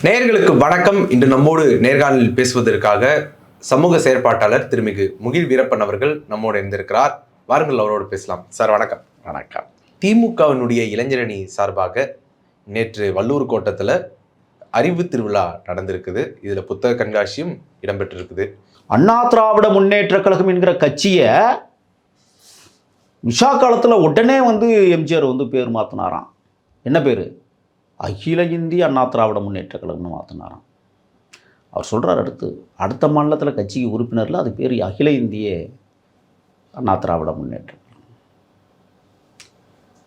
நேயர்களுக்கு வணக்கம். இன்று நம்மோடு நேர்காணலில் பேசுவதற்காக சமூக செயற்பாட்டாளர் திருமிகு முகில் வீரப்பன் அவர்கள் நம்மோடு இருந்திருக்கிறார் வாருங்கள் அவரோடு பேசலாம். சார் வணக்கம். வணக்கம். திமுகவினுடைய இளைஞரணி சார்பாக நேற்று வள்ளூர் கோட்டத்தில் அறிவு திருவிழா நடந்திருக்குது. இதில் புத்தக கண்காட்சியும் இடம்பெற்றிருக்குது. அண்ணா திராவிட முன்னேற்ற கழகம் என்கிற கட்சியை விஷா காலத்தில் உடனே வந்து எம்ஜிஆர் வந்து பேர் மாற்றினாராம் என்ன பேர்? அகில இந்திய அண்ணா திராவிட முன்னேற்ற கழகம்னு மாற்றினாராம் அவர் சொல்கிறார் அடுத்து அடுத்த மாநிலத்தில் கட்சிக்கு உறுப்பினரில் அது பேர் அகில இந்திய அண்ணா திராவிட முன்னேற்ற கழகம்.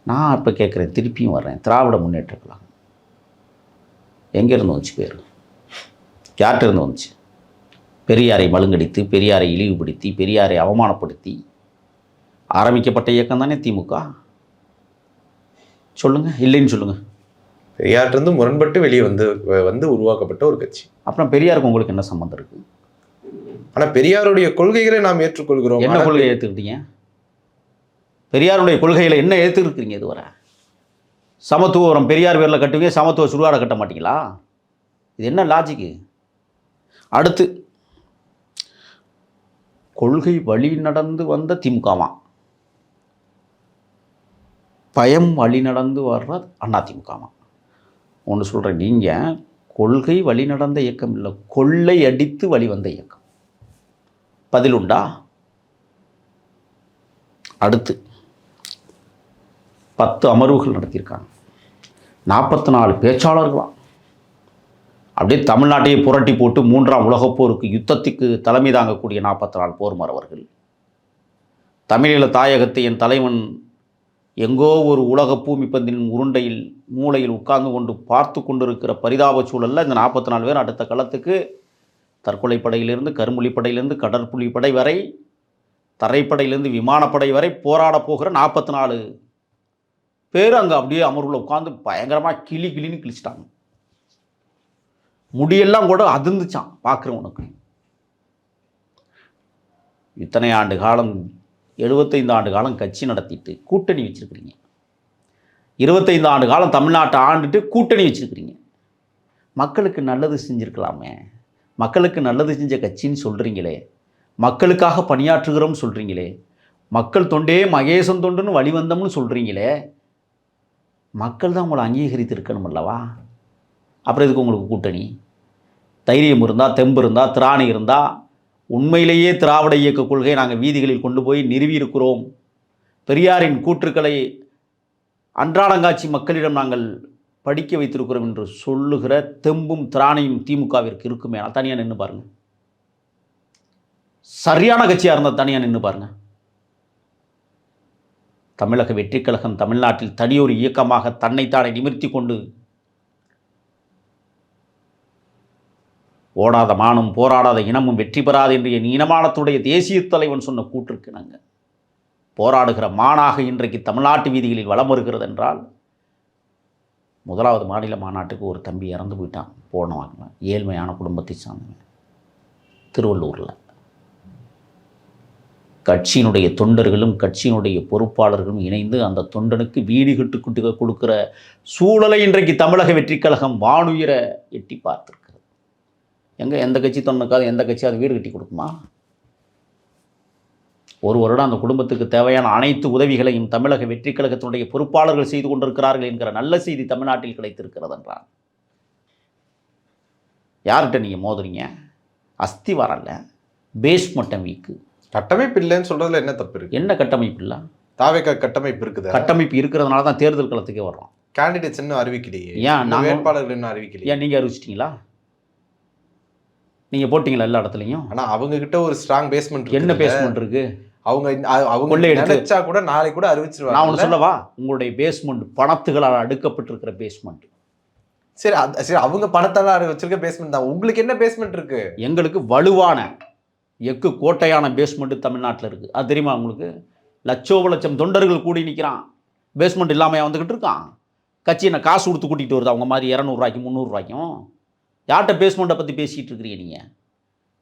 நான் இப்போ கேட்குறேன் திருப்பியும் வர்றேன். திராவிட முன்னேற்ற கழகம். எங்கேருந்து வந்துச்சு பேர்? யார்கிட்ட இருந்து வந்துச்சு? பெரியாரை மழுங்கடித்து பெரியாரை இழிவுபடுத்தி பெரியாரை அவமானப்படுத்தி ஆரம்பிக்கப்பட்ட இயக்கம் தானே திமுக சொல்லுங்கள் இல்லைன்னு சொல்லுங்கள் பெரியார்ட்டிருந்து முரண்பட்டு வெளியே வந்து வந்து உருவாக்கப்பட்ட ஒரு கட்சி. அப்புறம் பெரியாருக்கு உங்களுக்கு என்ன சம்மந்தம் இருக்கு? ஆனா பெரியாருடைய கொள்கைகளை நாம் ஏற்றுக்கொள்கிறோம். என்ன ஆனால் கொள்கையை ஏற்றுக்கிட்டீங்க பெரியாருடைய கொள்கையில் என்ன ஏற்றுருக்கிறீங்க இதுவரை? சமத்துவம் பெரியார் பேரில் கட்டுவீங்க சமத்துவ சுடுகாடை கட்ட மாட்டீங்களா? இது என்ன லாஜிக்கு அடுத்து கொள்கை வழி நடந்து வந்த திமுகவான் பயம் வழி நடந்து வர்ற அண்ணா திமுகவான் ஒன்று சொல்கிறேன் நீங்கள் கொள்கை வழி நடந்த இயக்கம் இல்லை கொள்ளை அடித்து வழி வந்த இயக்கம். பதில் உண்டா? அடுத்து பத்து அமர்வுகள் நடத்தியிருக்காங்க. நாற்பத்தி நாலு பேச்சாளர்களாம். அப்படியே தமிழ்நாட்டையே புரட்டி போட்டு மூன்றாம் உலகப் போருக்கு யுத்தத்துக்கு தலைமை தாங்கக்கூடிய நாற்பத்தி நாலு போர் மறவர்கள் தமிழீழ தாயகத்தை என் தலைவன் எங்கோ ஒரு உலக பூமி பந்தின் உருண்டையில் மூளையில் உட்கார்ந்து கொண்டு பார்த்து கொண்டிருக்கிற பரிதாப சூழலில் இந்த நாற்பத்தி நாலு பேர் அடுத்த களத்துக்கு தற்கொலை படையிலிருந்து கருமொழி படையிலிருந்து கடற்புலி படை வரை தரைப்படையிலிருந்து விமானப்படை வரை போராட போகிற நாற்பத்தி நாலு பேர் அங்கே அப்படியே அமர்வில் உட்காந்து பயங்கரமாக கிளி கிளின்னு கிழிச்சிட்டாங்க. முடியெல்லாம் கூட அதிர்ந்துச்சான் பார்க்குறவனுக்கு இத்தனை ஆண்டு காலம் எழுபத்தைந்து ஆண்டு காலம் கட்சி நடத்திட்டு கூட்டணி வச்சுருக்கிறீங்க. இருபத்தைந்து ஆண்டு காலம் தமிழ்நாட்டை ஆண்டுட்டு கூட்டணி வச்சுருக்கிறீங்க. மக்களுக்கு நல்லது செஞ்சுருக்கலாமே. மக்களுக்கு நல்லது செஞ்ச கட்சின்னு சொல்கிறீங்களே மக்களுக்காக பணியாற்றுகிறோம்னு சொல்கிறீங்களே மக்கள் தொண்டே மகேசன் தொண்டுன்னு வழிவந்தோம்னு சொல்கிறீங்களே மக்கள் தான் உங்களை அங்கீகரித்து இருக்கணும் அல்லவா? அப்புறம் இதுக்கு உங்களுக்கு கூட்டணி? தைரியம் இருந்தால் தெம்பு இருந்தால் திராணி இருந்தால் உண்மையிலேயே திராவிட இயக்க கொள்கையை நாங்கள் வீதிகளில் கொண்டு போய் நிறுவியிருக்கிறோம். பெரியாரின் கூற்றுக்களை அன்றாடங்காட்சி மக்களிடம் நாங்கள் படிக்க வைத்திருக்கிறோம் என்று சொல்லுகிற தெம்பும் திராணையும் திமுகவிற்கு இருக்குமே. ஆனால் தனியாக நின்று பாருங்கள் சரியான கட்சியாக இருந்தால் தனியாக நின்று பாருங்கள் தமிழக வெற்றிக் கழகம் தமிழ்நாட்டில் தனியொரு இயக்கமாக தன்னைத்தானே நிமிர்த்தி கொண்டு ஓடாத மானும் போராடாத இனமும் வெற்றி பெறாது என்று என் இனமானத்துடைய தேசிய தலைவன் சொன்ன கூற்றுக்கு நாங்கள் போராடுகிற மானாக இன்றைக்கு தமிழ்நாட்டு வீதிகளில் வலம் வருகிறது என்றால் முதலாவது மாநில மாநாட்டுக்கு ஒரு தம்பி இறந்து போயிட்டான் போனவாங்க ஏழ்மையான குடும்பத்தை சார்ந்தவன். திருவள்ளூரில். கட்சியினுடைய தொண்டர்களும் கட்சியினுடைய பொறுப்பாளர்களும் இணைந்து அந்த தொண்டனுக்கு வீடு கட்டு கொடுக்கிற சூழலை இன்றைக்கு தமிழக வெற்றிக்கழகம் கழகம் எட்டி பார்த்துருக்கு. எங்கே எந்த கட்சி தொண்டனுக்காவது எந்த கட்சி அது வீடு கட்டி கொடுக்குமா? ஒரு வருடம் அந்த குடும்பத்துக்கு தேவையான அனைத்து உதவிகளையும் தமிழக வெற்றிக் கழகத்தினுடைய பொறுப்பாளர்கள் செய்து கொண்டிருக்கிறார்கள் என்கிற நல்ல செய்தி தமிழ்நாட்டில் கிடைத்திருக்கிறது என்றார் யார்கிட்ட நீங்கள் மோதுறீங்க? அஸ்தி வரல பேஸ் மட்டம் வீக்கு. கட்டமைப்பு இல்லைன்னு சொல்றதுல என்ன தப்பு இருக்கு? என்ன கட்டமைப்பு இல்லை? தாவேக்கா கட்டமைப்பு இருக்குது? கட்டமைப்பு இருக்கிறதுனால தான் தேர்தல் களத்துக்கே வர்றோம். கேண்டிடேட்ஸ் இன்னும் அறிவிக்கலையே. ஏன் நாங்க- வேட்பாளர்கள் இன்னும் அறிவிக்கலையே. ஏன் நீங்கள் அறிவிச்சிட்டிங்களா? நீங்கள் போட்டிங்களா எல்லா இடத்துலையும்? ஆனா அவங்க கிட்ட ஒரு ஸ்ட்ராங் பேஸ்மெண்ட் என்ன பேஸ்மெண்ட் இருக்கு? அவங்க அவங்க நினைச்சா கூட நாளைக்கு கூட நான் அறிவிச்சிருவாங்க ஒன்று சொல்லவா? உங்களுடைய பேஸ்மெண்ட் பணத்துகளால் அடுக்கப்பட்டிருக்கிற பேஸ்மெண்ட் சரி அது- சரி அவங்க பணத்தால வச்சிருக்க பேஸ்மெண்ட் தான். உங்களுக்கு என்ன பேஸ்மெண்ட் இருக்கு? எங்களுக்கு வலுவான எக்கு கோட்டையான பேஸ்மெண்ட் தமிழ்நாட்டில் இருக்குது அது தெரியுமா உங்களுக்கு? லட்சோப லட்சம் தொண்டர்கள் கூடி நிற்கிறான் பேஸ்மெண்ட் இல்லாமல் வந்துக்கிட்டு இருக்கான்? கட்சி என்ன காசு கொடுத்து கூட்டிகிட்டு வருது. அவங்க மாதிரி இரநூறுவாய்க்கும் முந்நூறுரூவாய்க்கும் யார்கிட்ட பேஸ்மெண்ட்டை பற்றி பேசிகிட்டு இருக்கிறீங்க நீங்கள்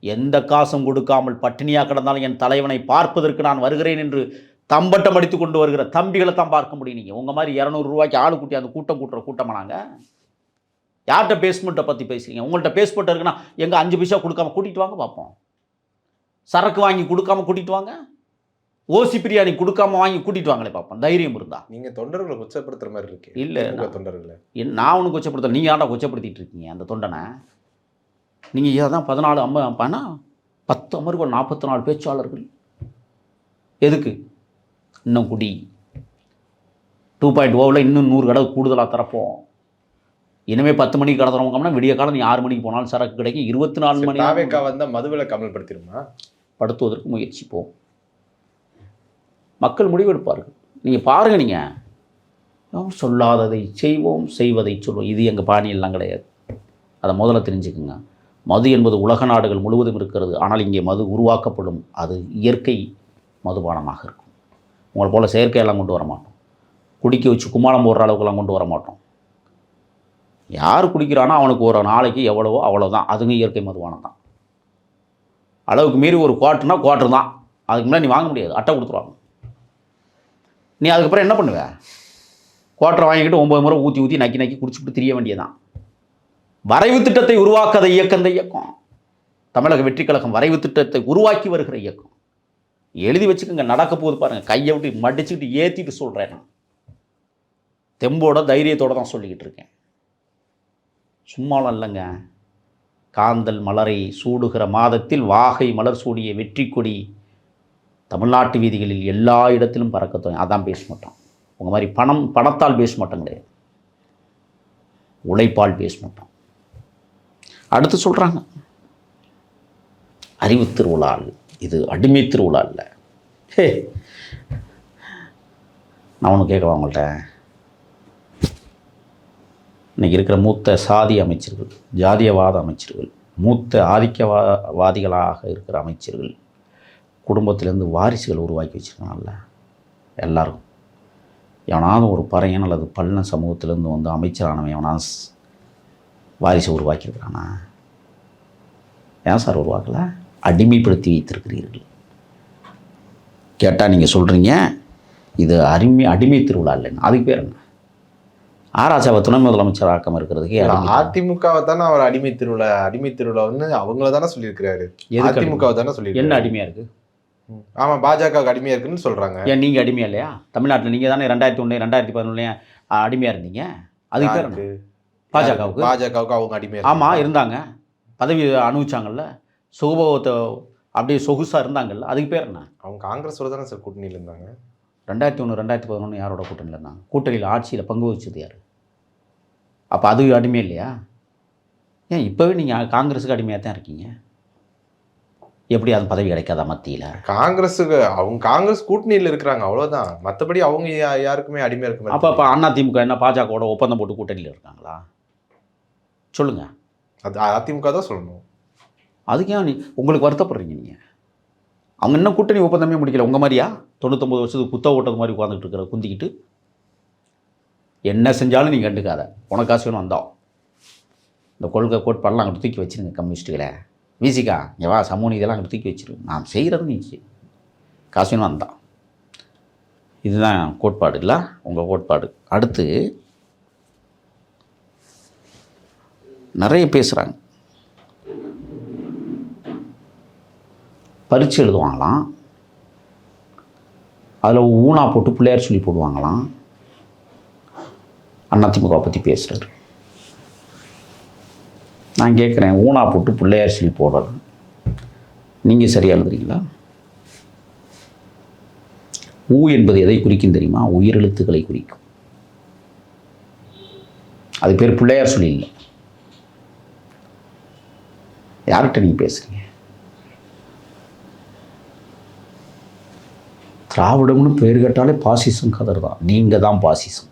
எந்த காசும் கொடுக்காமல் பட்டினியாக கிடந்தாலும் என் தலைவனை பார்ப்பதற்கு நான் வருகிறேன் என்று தம்பட்டம் அடித்து கொண்டு வருகிற தம்பிகளை தான் பார்க்க முடியும் நீங்கள் உங்கள் மாதிரி இரநூறுவாய்க்கு ஆள் கூட்டி அந்த கூட்டம் கூட்டுற கூட்டமாக நாங்கள் யார்கிட்ட பேஸ்மெண்ட்டை பற்றி பேசுகிறீங்க உங்கள்கிட்ட பேஸ்மெண்ட் இருக்குன்னா எங்கே அஞ்சு பைசா கொடுக்காம கூட்டிகிட்டு வாங்க பார்ப்போம் சரக்கு வாங்கி கொடுக்காம கூட்டிகிட்டு வாங்க. ஓசி பிரியாணி கொடுக்காம வாங்கி கூட்டிகிட்டு வாங்களே பார்ப்போம் தைரியம் இருந்தா? நீங்க தொண்டர்களை கொச்சப்படுத்துற மாதிரி இருக்கு. இல்ல, தொண்டர்களை. நான் ஒன்று கொச்சப்படுத்த நீங்கள் ஏன்டா கொச்சப்படுத்திட்டு இருக்கீங்க அந்த தொண்டனை? நீங்கள் ஏதான் பதினாலு அம்ம பண்ணா பத்து அமர்வுகள் நாற்பத்தி நாலு பேச்சாளர்கள். எதுக்கு? இன்னும் குடி. டூ பாயிண்ட் ஓவில் இன்னும் நூறு கடை கூடுதலாக தரப்போம் இனிமேல் பத்து மணிக்கு கடை திறவோம்னா விடிய காலம் நீ ஆறு மணிக்கு போனாலும் சரக்கு கிடைக்கும். இருபத்தி நாலு மணி நேரம் தாவேக்கா வந்தா மதுவில கமல்படுத்திடுமா படுத்துவதற்கு முயற்சிப்போம். மக்கள் முடிவெடுப்பார்கள். நீங்கள் பாருங்கள் நீங்கள் சொல்லாததை செய்வோம் செய்வதை சொல்வோம். இது எங்கள் பாணியெல்லாம் கிடையாது. அதை முதல்ல தெரிஞ்சுக்குங்க. மது என்பது உலக நாடுகள் முழுவதும் இருக்கிறது. ஆனால் இங்கே மது உருவாக்கப்படும். அது இயற்கை மதுபானமாக இருக்கும். உங்களை போல் செயற்கையெல்லாம் கொண்டு வர மாட்டோம். குடிக்க வச்சு கும்மாளம் போடுற அளவுக்குலாம் கொண்டு வர மாட்டோம். யார் குடிக்கிறானோ அவனுக்கு ஒரு நாளைக்கு எவ்வளவோ அவ்வளோதான் அதுங்க இயற்கை மதுபானம் தான். அளவுக்கு மீறி ஒரு குவாட்டுனா குவாட்ரு தான் அதுக்கு முன்னாடி நீ வாங்க முடியாது. அட்டை கொடுத்துருவாங்க. நீ அதுக்கப்புறம் என்ன பண்ணுவ? குவார்ட்டர் வாங்கிக்கிட்டு ஒம்பது முறை ஊற்றி ஊற்றி நக்கி நக்கி குடிச்சுட்டு திரிய வேண்டியதான் வரைவு திட்டத்தை உருவாக்காத இயக்கம் இந்த இயக்கம். தமிழக வெற்றி கழகம் வரைவு திட்டத்தை உருவாக்கி வருகிற இயக்கம். எழுதி வச்சுக்கோங்க நடக்க போகுது பாருங்க. கையை விட்டு மடிச்சுக்கிட்டு ஏற்றிட்டு சொல்கிறேன் நான். தெம்போட தைரியத்தோட தான் சொல்லிக்கிட்டு இருக்கேன். சும்மாலாம் இல்லைங்க. காந்தல் மலரை சூடுகிற மாதத்தில் வாகை மலர் சூடிய வெற்றி கொடி தமிழ்நாட்டு வீதிகளில் எல்லா இடத்திலும் பறக்க தொடங்கி அதான் பேச மாட்டோம். உங்கள் மாதிரி பணம் பணத்தால் பேச மாட்டோம் கிடையாது. உழைப்பால் பேச மாட்டோம். அடுத்து சொல்கிறாங்க அறிவு திருவிழா இது அடிமை திருவிழா இல்லை ஹே. நான் ஒன்று கேட்கவா உங்கள்கிட்ட இன்றைக்கி இருக்கிற மூத்த சாதி அமைச்சர்கள் ஜாதியவாத அமைச்சர்கள் மூத்த ஆதிக்கவா வாதிகளாக இருக்கிற அமைச்சர்கள் குடும்பத்திலேருந்து வாரிசுகள் உருவாக்கி வச்சுருக்காங்கல்ல? எல்லாரும் எவனாவது ஒரு பறையன் அல்லது பள்ளன சமூகத்திலேருந்து வந்து அமைச்சரானவன் எவனாவது வாரிசை உருவாக்கியிருக்கிறானா? ஏன் சார் உருவாக்கல? அடிமைப்படுத்தி வைத்திருக்கிறீர்கள். கேட்டால் நீங்கள் சொல்கிறீங்க இது அடிமை அடிமை திருவிழா இல்லைன்னு. அதுக்கு பேர் என்ன? ஆராசாவை துணை முதலமைச்சர் ஆக்கம் இருக்கிறதுக்கு அதிமுகவை தானே அவர் அடிமை திருவிழா அடிமை திருவிழா வந்து அவங்கள தானே சொல்லியிருக்கிறாரு? அதிமுகவை தானே என்ன சொல்லியிருக்காரு அடிமையாக இருக்குது ஆமா பாஜக அடிமையா இருக்குன்னு சொல்றாங்க. ஏன் நீங்கள் அடிமையா இல்லையா? தமிழ்நாட்டில் நீங்கள் தானே ரெண்டாயிரத்தி ஒன்று ரெண்டாயிரத்தி பதினொன்றுலையும் அடிமையாக இருந்தீங்க. அதுக்கு பேர்? பாஜகவுக்கு. பாஜகவுக்கு அவங்க அடிமையா ஆமாம் இருந்தாங்க. பதவி அனுபவிச்சாங்கல்ல. சுகபோகத்தை அப்படியே சொகுசாக இருந்தாங்கல்ல. அதுக்கு பேர் என்ன? அவங்க காங்கிரஸோட தானே சார் கூட்டணியில் இருந்தாங்க. ரெண்டாயிரத்தி ஒன்று ரெண்டாயிரத்தி பதினொன்று யாரோட கூட்டணியில் இருந்தாங்க? கூட்டணியில் ஆட்சியில் பங்கு வச்சது யார்? அப்போ அது அடிமை இல்லையா? ஏன் இப்போவே நீங்கள் காங்கிரஸுக்கு அடிமையாக தான் இருக்கீங்க? எப்படி அது பதவி கிடைக்காதா மத்தியில்? காங்கிரஸுக்கு அவங்க காங்கிரஸ் கூட்டணியில் இருக்கிறாங்க அவ்வளவுதான். மத்தபடி அவங்க யாருக்குமே அடிமையா இருக்க அப்போ அப்போ அதிமுக என்ன பாஜகவோட ஒப்பந்தம் போட்டு கூட்டணியில் இருக்காங்களா? சொல்லுங்கள் அது அதிமுக தான் சொல்லணும். அதுக்கு ஏன் நீ உங்களுக்கு வருத்தப்படுறீங்க நீங்கள் அவங்க இன்னும் கூட்டணி ஒப்பந்தமே முடிக்கல. உங்கள் மாதிரியா? தொண்ணூத்தொம்பது வருஷத்துக்கு குத்த ஓட்டது மாதிரி உட்காந்துட்டு இருக்கிற குந்திக்கிட்டு? என்ன செஞ்சாலும் நீ கண்டுக்காத. உனக்கு காசு வேணும் வந்தோம் இந்த கொள்கை கோட்பாடெல்லாம் அங்கே தூக்கி வச்சிருங்க கம்யூனிஸ்ட்டுகளை மியூசிக்கா இங்கே வா இதெல்லாம் அங்கே தூக்கி வச்சிரு. நான் செய்கிறது நீ செய். வந்தான். இதுதான் கோட்பாடு இல்லை? உங்கள் கோட்பாடு. அடுத்து நிறைய பேசுகிறாங்க பரிச்சு எழுதுவாங்களாம். அதில் ஊனா போட்டு பிள்ளையார் சொல்லி போடுவாங்களாம். அதிமுக பற்றி பேசுகிறாரு நான் கேட்குறேன் ஊனா போட்டு பிள்ளையார் சொல்லி போடுறது. நீங்கள் சரியாக எழுதுறீங்களா? ஊ என்பது எதை குறிக்கும் தெரியுமா? உயிரெழுத்துக்களை குறிக்கும். அது பேர் பிள்ளையார் சொல்லி இல்லை யார்கிட்ட நீங்கள் பேசுகிறீங்க திராவிடம்னு பேர் கேட்டாலே பாசிசம் கதர் தான். நீங்கள் தான் பாசிசம்.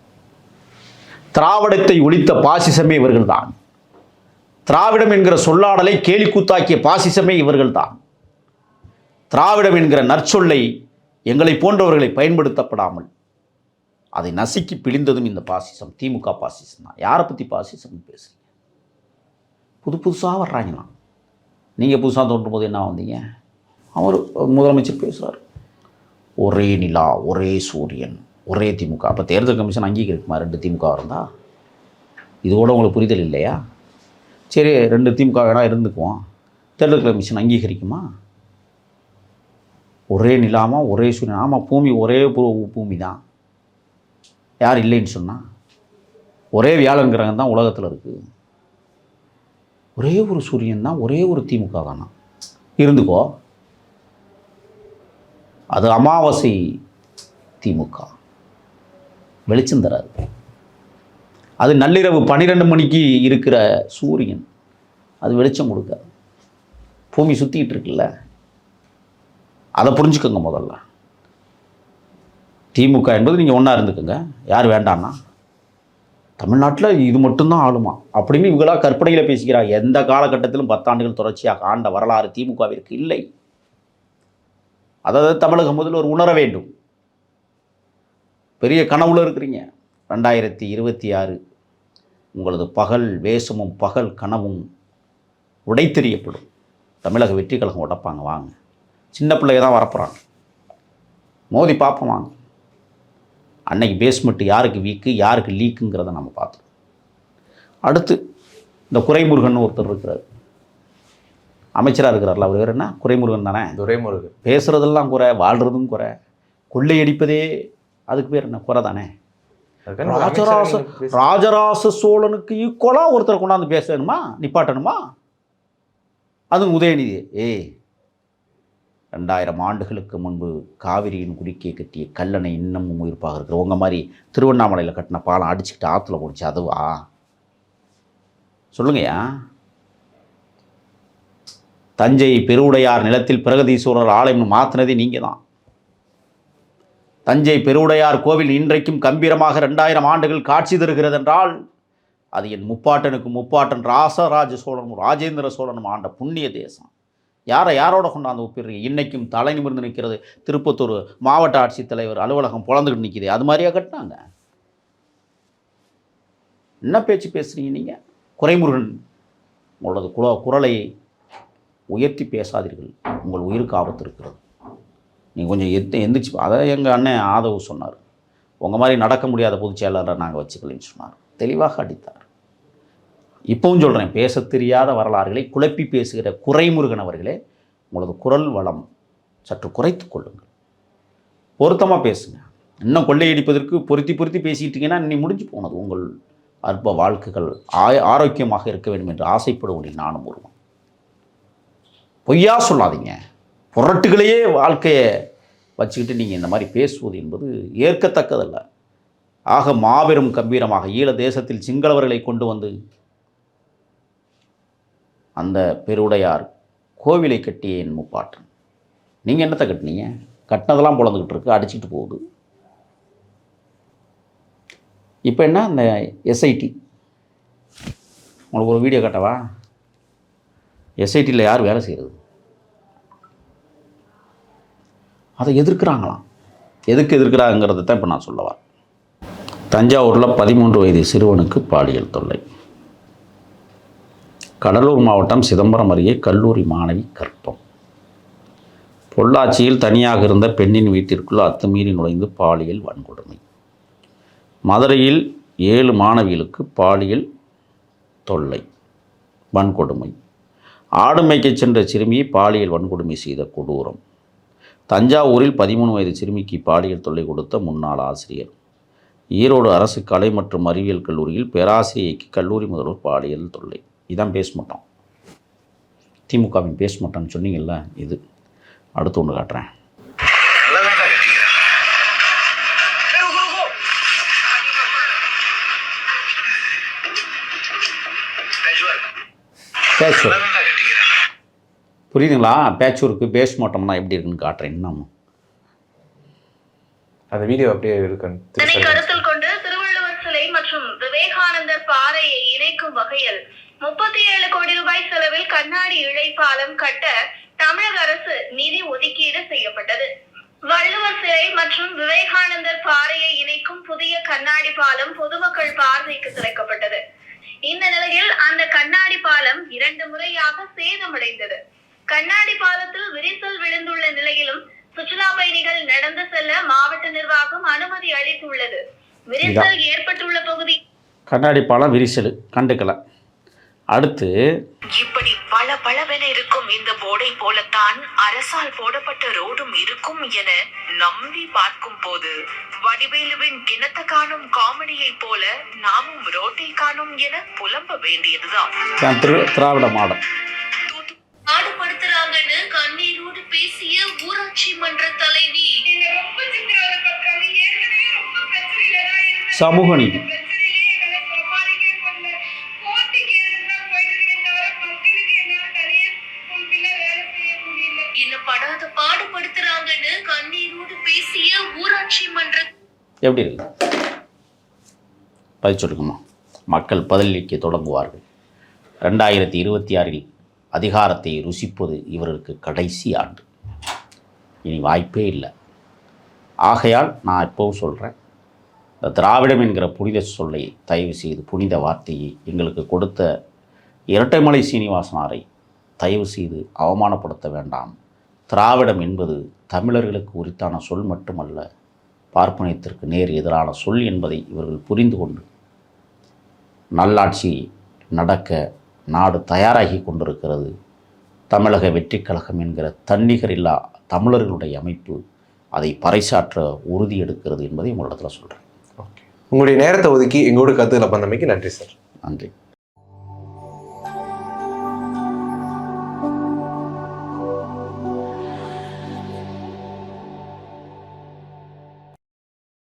திராவிடத்தை ஒழித்த பாசிசமே இவர்கள் தான் திராவிடம் என்கிற சொல்லாடலை கேலிக்கூத்தாக்கிய பாசிசமே இவர்கள்தான். திராவிடம் என்கிற நற்சொல்லை எங்களை போன்றவர்களை பயன்படுத்தப்படாமல் அதை நசுக்கி பிழிந்ததும் இந்த பாசிசம் திமுக பாசிசம் தான். யாரை பற்றி பாசிசம்னு பேசுறீங்க? புது புதுசாக வர்றாங்களாம் நீங்கள் புதுசாக தோன்றும் போது என்ன வந்தீங்க? அவர் முதலமைச்சர் பேசுகிறார் ஒரே நிலா ஒரே சூரியன் ஒரே திமுக. அப்போ தேர்தல் கமிஷன் அங்கீகரிக்குமா? ரெண்டு திமுக இருந்தா? இதோட உங்களுக்கு புரிதல் இல்லையா? சரி ரெண்டு திமுக வேணா இருந்துக்குவோம். தேர்தல் கமிஷன் அங்கீகரிக்குமா? ஒரே நிலாமா ஒரே சூரியன்? ஆமாம் பூமி ஒரே பூ- பூமி தான் யார் இல்லைன்னு சொன்னால் ஒரே வியாழன் கிரகம் தான் உலகத்தில் இருக்குது ஒரே ஒரு சூரியன் தான் ஒரே ஒரு திமுக தானா இருந்துக்கோ. அது அமாவாசை திமுக. வெளிச்சம் தராது. அது நள்ளிரவு பன்னிரெண்டு மணிக்கு இருக்கிற சூரியன். அது வெளிச்சம் கொடுக்காது பூமி சுற்றிக்கிட்டு இருக்குல்ல? அதை புரிஞ்சுக்கோங்க முதல்ல. திமுக என்பது நீங்கள் ஒன்றா இருந்துக்கோங்க. யார் வேண்டான்னா? தமிழ்நாட்டில் இது மட்டும்தான் ஆளுமா? அப்படின்னு இவங்களா கற்பனையில் பேசிக்கிறாங்க எந்த காலகட்டத்திலும் பத்தாண்டுகள் தொடர்ச்சியாக ஆண்ட வரலாறு திமுகவிற்கு இல்லை. அதாவது தமிழக முதல்வர் உணர வேண்டும். பெரிய கனவுல இருக்கிறீங்க. ரெண்டாயிரத்தி இருபத்தி ஆறு உங்களது பகல் வேஷமும் பகல் கனவும் உடைத்தெறியப்படும். தமிழக வெற்றி கழகம் உடைப்பாங்க வாங்க. சின்ன பிள்ளைங்க தான் வரப்போகிறாங்க மோதி பார்ப்போம் வாங்க. அன்னைக்கு பேஸ்மெண்ட் யாருக்கு வீக்கு யாருக்கு லீக்குங்கிறத நம்ம பார்த்தோம் அடுத்து இந்த குறைமுருகன் ஒருத்தர் இருக்கிறார். அமைச்சராக இருக்கிறார்ல அவர் வேறு என்ன? குறைமுருகன் தானே? துரைமுருகன். பேசுகிறதெல்லாம் குறை வாழ்கிறதும் குறை. கொள்ளையடிப்பதே அதுக்கு பேர் என்ன? குறை தானே? ராஜராச ராஜராச சோழனுக்கு ஈக்குவலாக ஒருத்தர் கொண்டாந்து பேசணுமா? நிப்பாட்டணுமா? அதுவும் உதயநிதி. ஏய் ரெண்டாயிரம் ஆண்டுகளுக்கு முன்பு காவிரியின் குறுக்கே கட்டிய கல்லணை இன்னமும் உயிர்ப்பாக இருக்கிற. உங்க மாதிரி திருவண்ணாமலையில் கட்டின பாலம் அடிச்சுக்கிட்டு ஆற்றுல போடுச்சு அதுவா? சொல்லுங்கய்யா. தஞ்சை பெருவுடையார் நிலத்தில் பிரகதீஸ்வரர் ஆலயம்னு மாற்றினதே நீங்கள் தான் தஞ்சை பெருவுடையார் கோவில் இன்றைக்கும் கம்பீரமாக ரெண்டாயிரம் ஆண்டுகள் காட்சி தருகிறது என்றால் அது என் முப்பாட்டனுக்கு முப்பாட்டன் ராசராஜ சோழனும் ராஜேந்திர சோழனும் ஆண்ட புண்ணிய தேசம். யாரை யாரோட கொண்டாந்து ஒப்பிடுறீங்க? இன்றைக்கும் தலை நிமிர்ந்து நிற்கிறது திருப்பத்தூர் மாவட்ட ஆட்சித்தலைவர் அலுவலகம் பொழந்துக்கிட்டு நிற்கிது அது மாதிரியா கட்டினாங்க? என்ன பேச்சு பேசுகிறீங்க நீங்கள் குறைமுருகன் உங்களது குல குரலை உயர்த்தி பேசாதீர்கள். உங்கள் உயிருக்கு ஆபத்து இருக்கிறது. நீங்கள் கொஞ்சம் எந்த எந்திரிச்சு அதை எங்கள் அண்ணன் ஆதவு சொன்னார் உங்கள் மாதிரி நடக்க முடியாத பொதுச் செயலாளரை நாங்கள் வச்சுக்கலன்னு சொன்னார். தெளிவாக அடித்தார். இப்பவும் சொல்கிறேன் பேசத் தெரியாத வரலாறுகளை குழப்பி பேசுகிற குறைமுருகன் அவர்களே உங்களது குரல் வளம் சற்று குறைத்து கொள்ளுங்கள். பொருத்தமாக பேசுங்க. இன்னும் கொள்ளையடிப்பதற்கு பொருத்தி பொருத்தி பேசிக்கிட்டீங்கன்னா இன்னி முடிஞ்சு போனது. உங்கள் அற்ப வாழ்க்கைகள் ஆய ஆரோக்கியமாக இருக்க வேண்டும் என்று ஆசைப்படுவதில் நானும் ஒருவன். பொய்யா சொல்லாதீங்க. புரட்டுகளையே வாழ்க்கையை வச்சுக்கிட்டு நீங்கள் இந்த மாதிரி பேசுவது என்பது ஏற்கத்தக்கதல்ல. ஆக மாபெரும் கம்பீரமாக ஈழ தேசத்தில் சிங்களவர்களை கொண்டு வந்து அந்த பெருவுடையார் கோவிலை கட்டிய என் முப்பாட்டன். நீங்கள் என்னத்தை கட்டினீங்க? கட்டினதெல்லாம் பொழந்துக்கிட்டு இருக்கு அடிச்சிட்டு போகுது. இப்போ என்ன அந்த எஸ்ஐடி உங்களுக்கு ஒரு வீடியோ கட்டவா? எஸ்ஐடியில் யார் வேலை செய்கிறது அதை எதிர்க்கிறாங்களாம். எதுக்கு எதிர்க்கிறாங்கிறத தான் இப்போ நான் சொல்லவா தஞ்சாவூரில் பதிமூன்று வயது சிறுவனுக்கு பாலியல் தொல்லை. கடலூர் மாவட்டம் சிதம்பரம் அருகே கல்லூரி மாணவி கற்பம். பொள்ளாச்சியில் தனியாக இருந்த பெண்ணின் வீட்டிற்குள் அத்துமீறி நுழைந்து பாலியல் வன்கொடுமை. மதுரையில் ஏழு மாணவிகளுக்கு பாலியல் தொல்லை வன்கொடுமை. ஆடு மேய்க்கச் சென்ற சிறுமியை பாலியல் வன்கொடுமை செய்த கொடூரம். தஞ்சாவூரில் பதிமூணு வயது சிறுமிக்கு பாலியல் தொல்லை கொடுத்த முன்னாள் ஆசிரியர். ஈரோடு அரசு கலை மற்றும் அறிவியல் கல்லூரியில் பேராசிரியைக்கு கல்லூரி முதல்வர் பாலியல் தொல்லை. இதான் மாட்டோம் திமுகவின் பேஸ்மட்டம்னு சொன்னீங்கல்ல இது. அடுத்து ஒன்று காட்டுறேன். பேசுகிறேன் புரியுதுங்களா? பேட்ச் ஒர்க்கு பேஸ்மட்டம்னா எப்படி இருக்குன்னு காட்டுறேன் அந்த வீடியோ அப்படியே இதனை கருத்தில் கொண்டு திருவள்ளுவர் சிலை மற்றும் விவேகானந்தர் பாறையை இணைக்கும் வகையில் முப்பத்தி ஏழு கோடி ரூபாய் செலவில் கண்ணாடி இழைப்பாலம் கட்ட தமிழக அரசு நிதி ஒதுக்கீடு செய்யப்பட்டது. வள்ளுவர் சிலை மற்றும் விவேகானந்தர் பாறையை இணைக்கும் புதிய கண்ணாடி பாலம் பொதுமக்கள் பார்வைக்கு திறக்கப்பட்டது. இந்த நிலையில் அந்த கண்ணாடி பாலம் இரண்டு முறையாக சேதமடைந்தது. கண்ணாடி பாலத்தில் விரிசல் விழுந்துள்ள நிலையிலும் சுற்றுலா பயணிகள் நடந்து செல்ல மாவட்ட நிர்வாகம் அனுமதி அளித்துள்ளது. விரிசல் ஏற்பட்டுள்ள பகுதி கண்ணாடி பாலம் விரிசல் கண்டுக்கல. அடுத்து இப்படி பல பளவென இருக்கும் இந்த போர்டை போலத்தான் அரசால் போடப்பட்ட ரோடும் இருக்கும் என நம்பி பார்க்கும் போது வடிவேலுவின் கிணத்த காணும் காமெடியை போல நாமும் ரோட்டை காணும் என புலம்ப வேண்டியதுதான். தான் திரு திராவிட மாடல். பாடுபடுத்துறாங்கன்னு கண்ணீரோடு பேசிய ஊராட்சி மன்ற தலைவி. சமூக நீதி. என்ன படாத பாடுபடுத்துறாங்கன்னு கண்ணீரோடு பேசிய ஊராட்சி மன்ற எப்படி இருக்கு? பதில் சொல்லுங்கம்மா. மக்கள் பதிலளிக்க தொடங்குவார்கள். ரெண்டாயிரத்தி இருபத்தி ஆறில் அதிகாரத்தை ருசிப்பது இவருக்கு கடைசி ஆண்டு. இனி வாய்ப்பே இல்லை. ஆகையால் நான் இப்போவும் சொல்கிறேன் திராவிடம் என்கிற புனித சொல்லை தயவு செய்து புனித வார்த்தையை எங்களுக்கு கொடுத்த இரட்டைமலை சீனிவாசனாரை தயவு செய்து அவமானப்படுத்த வேண்டாம். திராவிடம் என்பது தமிழர்களுக்கு உரித்தான சொல் மட்டுமல்ல பார்ப்பனியத்திற்கு நேர் எதிரான சொல் என்பதை இவர்கள் புரிந்து கொண்டு நல்லாட்சி நடக்க நாடு தயாராகி கொண்டிருக்கிறது. தமிழக வெற்றிக் கழகம் என்கிற தன்னிகரில்லா தமிழர்களுடைய அமைப்பு அதை பறைசாற்ற உறுதி எடுக்கிறது என்பதை உங்களிடத்தில் சொல்கிறேன் உங்களுடைய நேரத்தை ஒதுக்கி எங்களோட கருத்துக்களை பண்ணமைக்கு நன்றி சார். நன்றி.